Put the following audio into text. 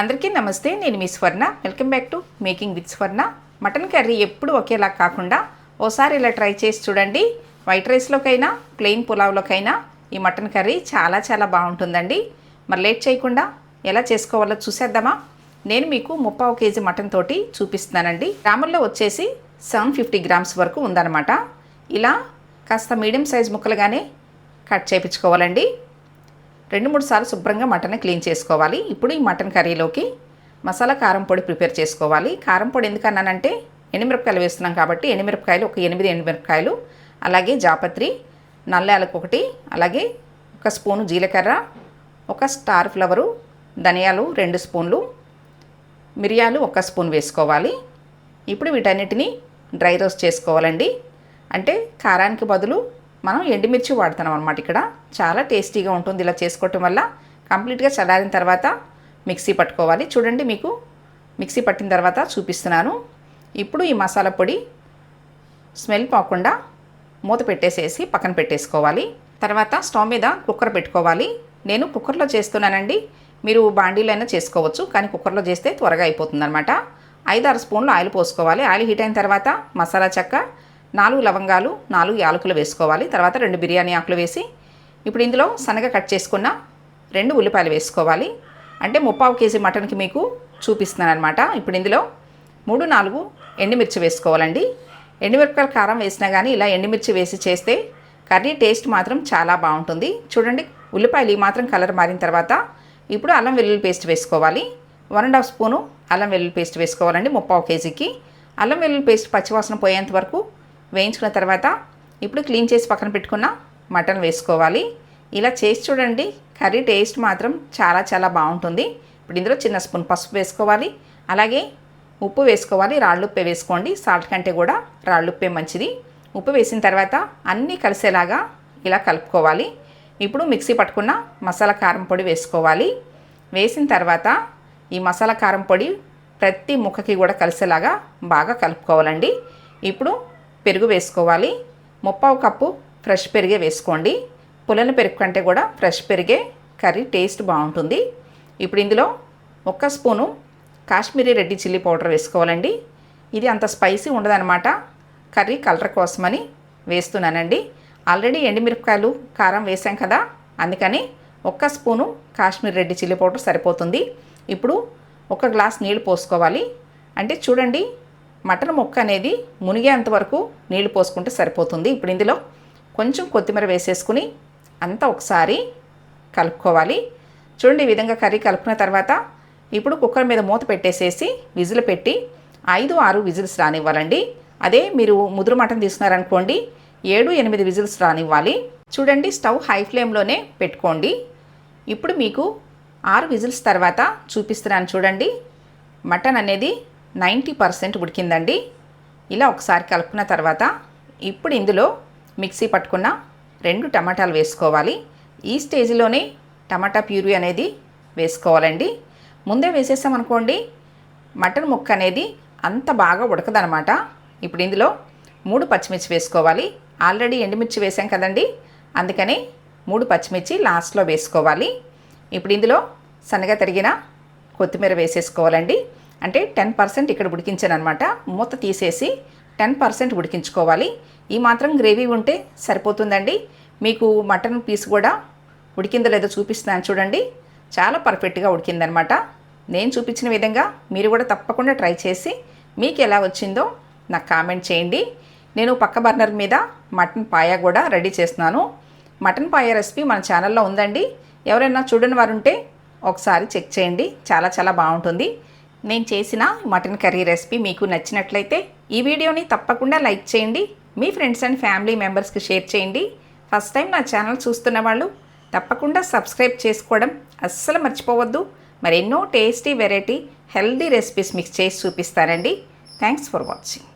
అందరికీ నమస్తే నేను మీ Swarna. Welcome back to making with Swarna mutton curry ఎప్పుడు ఒకేలా కాకుండా ఓసారి ఇలా ట్రై చేసి చూడండి. వైట్ రైస్లోకైనా ప్లెయిన్ పులావ్లోకైనా ఈ మటన్ కర్రీ చాలా చాలా బాగుంటుందండి. మరి లేట్ చేయకుండా ఎలా చేసుకోవాలో చూసేద్దామా? నేను మీకు ముప్పావు కేజీ మటన్ తోటి చూపిస్తున్నానండి. గ్రాముల్లో వచ్చేసి సెవెన్ ఫిఫ్టీ గ్రామ్స్ వరకు ఉందన్నమాట. ఇలా కాస్త మీడియం సైజ్ ముక్కలుగానే కట్ చేయించుకోవాలండి రెండు మూడు సార్లు శుభ్రంగా మటన్ క్లీన్ చేసుకోవాలి. ఇప్పుడు ఈ మటన్ కర్రీలోకి మసాలా కారం పొడి ప్రిపేర్ చేసుకోవాలి. కారం పొడి ఎందుకన్నానంటే ఎండుమిరపకాయలు వేస్తున్నాం కాబట్టి ఎండుమిరపకాయలు ఒక ఎనిమిది ఎండుమిరపకాయలు అలాగే జాపత్రి నల్లాలకు ఒకటి అలాగే ఒక స్పూను జీలకర్ర ఒక స్టార్ ఫ్లవరు ధనియాలు రెండు స్పూన్లు మిరియాలు ఒక స్పూన్ వేసుకోవాలి. ఇప్పుడు వీటన్నిటిని డ్రై రోస్ట్ చేసుకోవాలండి. అంటే కారానికి బదులు మనం ఎండుమిర్చి వాడుతున్నాం అనమాట ఇక్కడ. చాలా టేస్టీగా ఉంటుంది ఇలా చేసుకోవటం వల్ల. కంప్లీట్గా చల్లారిన తర్వాత మిక్సీ పట్టుకోవాలి. చూడండి మీకు మిక్సీ పట్టిన తర్వాత చూపిస్తున్నాను. ఇప్పుడు ఈ మసాలా పొడి స్మెల్ పోకుండా మూత పెట్టేసేసి పక్కన పెట్టేసుకోవాలి. తర్వాత స్టవ్ మీద కుక్కర్ పెట్టుకోవాలి. నేను కుక్కర్లో చేస్తున్నానండి. మీరు బాండీలో అయినా చేసుకోవచ్చు. కానీ కుక్కర్లో చేస్తే త్వరగా అయిపోతుంది అనమాట ఐదు ఆరు స్పూన్లు ఆయిల్ పోసుకోవాలి. ఆయిల్ హీట్ అయిన తర్వాత మసాలా చెక్క నాలుగు లవంగాలు నాలుగు యాలకులు వేసుకోవాలి. తర్వాత రెండు బిర్యానీ ఆకులు వేసి ఇప్పుడు ఇందులో సన్నగా కట్ చేసుకున్న రెండు ఉల్లిపాయలు వేసుకోవాలి. అంటే ముప్పావు కేజీ మటన్కి మీకు చూపిస్తున్నాను అనమాట ఇప్పుడు ఇందులో మూడు నాలుగు ఎండుమిర్చి వేసుకోవాలండి. ఎండుమిరపకాయల కారం వేసినా కానీ ఇలా ఎండుమిర్చి వేసి చేస్తే కర్రీ టేస్ట్ మాత్రం చాలా బాగుంటుంది. చూడండి ఉల్లిపాయలు ఈ మాత్రం కలర్ మారిన తర్వాత ఇప్పుడు అల్లం వెల్లుల్లి పేస్ట్ వేసుకోవాలి. వన్ అండ్ హాఫ్ స్పూను అల్లం వెల్లుల్లి పేస్ట్ వేసుకోవాలండి ముప్పావు కేజీకి. అల్లం వెల్లుల్లి పేస్ట్ పచ్చివాసన పోయేంత వరకు వేయించుకున్న తర్వాత ఇప్పుడు క్లీన్ చేసి పక్కన పెట్టుకున్న మటన్ వేసుకోవాలి. ఇలా చేసి చూడండి కర్రీ టేస్ట్ మాత్రం చాలా చాలా బాగుంటుంది. ఇప్పుడు ఇందులో చిన్న స్పూన్ పసుపు వేసుకోవాలి. అలాగే ఉప్పు వేసుకోవాలి. రాళ్ళుప్పే వేసుకోండి. సాల్ట్ కంటే కూడా రాళ్ళుప్పే మంచిది. ఉప్పు వేసిన తర్వాత అన్నీ కలిసేలాగా ఇలా కలుపుకోవాలి. ఇప్పుడు మిక్సీ పట్టుకున్న మసాలా కారం పొడి వేసుకోవాలి. వేసిన తర్వాత ఈ మసాలా కారం పొడి ప్రతి ముక్కకి కూడా కలిసేలాగా బాగా కలుపుకోవాలండి. ఇప్పుడు పెరుగు వేసుకోవాలి. ముప్పావు కప్పు ఫ్రెష్ పెరిగే వేసుకోండి. పులన పెరుగు కంటే కూడా ఫ్రెష్ పెరిగే కర్రీ టేస్ట్ బాగుంటుంది. ఇప్పుడు ఇందులో ఒక్క spoon Kashmiri red chilli powder వేసుకోవాలండి. ఇది అంత స్పైసీ ఉండదన్నమాట. కర్రీ కలర్ కోసమని వేస్తున్నానండి. ఆల్రెడీ ఎండుమిరపకాయలు కారం వేసాం కదా అందుకని ఒక్క spoon Kashmir red chilli powder సరిపోతుంది. ఇప్పుడు ఒక గ్లాస్ నీళ్ళు పోసుకోవాలి. అంటే చూడండి మటన్ ముక్క అనేది మునిగేంత వరకు నీళ్ళు పోసుకుంటే సరిపోతుంది. ఇప్పుడు ఇందులో కొంచెం కొత్తిమీర వేసేసుకుని అంతా ఒకసారి కలుపుకోవాలి. చూడండి ఈ విధంగా కర్రీ కలుపుకున్న తర్వాత ఇప్పుడు కుక్కర్ మీద మూత పెట్టేసేసి విజిల్ పెట్టి ఐదు ఆరు విజిల్స్ రానివ్వాలండి. అదే మీరు ముదురు మటన్ తీసుకున్నారనుకోండి ఏడు ఎనిమిది విజిల్స్ రానివ్వాలి. చూడండి స్టవ్ హై ఫ్లేమ్లోనే పెట్టుకోండి. ఇప్పుడు మీకు ఆరు విజిల్స్ తర్వాత చూపిస్తున్నాను చూడండి. మటన్ అనేది నైంటీ పర్సెంట్ ఉడికిందండి. ఇలా ఒకసారి కలుపుకున్న తర్వాత ఇప్పుడు ఇందులో మిక్సీ పట్టుకున్న రెండు టమాటాలు వేసుకోవాలి. ఈ స్టేజ్లోనే టమాటా ప్యూరీ అనేది వేసుకోవాలండి. ముందే వేసేసామనుకోండి మటన్ ముక్క అనేది అంత బాగా ఉడకదనమాట. ఇప్పుడు ఇందులో మూడు పచ్చిమిర్చి వేసుకోవాలి. ఆల్రెడీ ఎండుమిర్చి వేసాం కదండి అందుకని మూడు పచ్చిమిర్చి లాస్ట్లో వేసుకోవాలి. ఇప్పుడు ఇందులో సన్నగా తరిగిన కొత్తిమీర వేసేసుకోవాలండి. అంటే టెన్ పర్సెంట్ ఇక్కడ ఉడికించాను అనమాట మూత తీసేసి టెన్ పర్సెంట్ ఉడికించుకోవాలి. ఈ మాత్రం గ్రేవీ ఉంటే సరిపోతుందండి. మీకు మటన్ పీస్ కూడా ఉడికిందో లేదో చూపిస్తున్నాను చూడండి. చాలా పర్ఫెక్ట్గా ఉడికిందనమాట నేను చూపించిన విధంగా మీరు కూడా తప్పకుండా ట్రై చేసి మీకు ఎలా వచ్చిందో నాకు కామెంట్ చేయండి. నేను పక్క బర్నర్ మీద మటన్ పాయ కూడా రెడీ చేస్తున్నాను. మటన్ పాయ రెసిపీ మన ఛానల్లో ఉందండి. ఎవరైనా చూడని వారుంటే ఒకసారి చెక్ చేయండి. చాలా చాలా బాగుంటుంది. నేను చేసిన మటన్ కర్రీ రెసిపీ మీకు నచ్చినట్లయితే ఈ వీడియోని తప్పకుండా లైక్ చేయండి. మీ ఫ్రెండ్స్ అండ్ ఫ్యామిలీ మెంబర్స్కి షేర్ చేయండి. ఫస్ట్ టైం నా ఛానల్ చూస్తున్న వాళ్ళు తప్పకుండా సబ్స్క్రైబ్ చేసుకోవడం అస్సలు మర్చిపోవద్దు. మరి ఎన్నో tasty variety healthy recipes mix చేసి చూపిస్తానండి. Thanks for watching.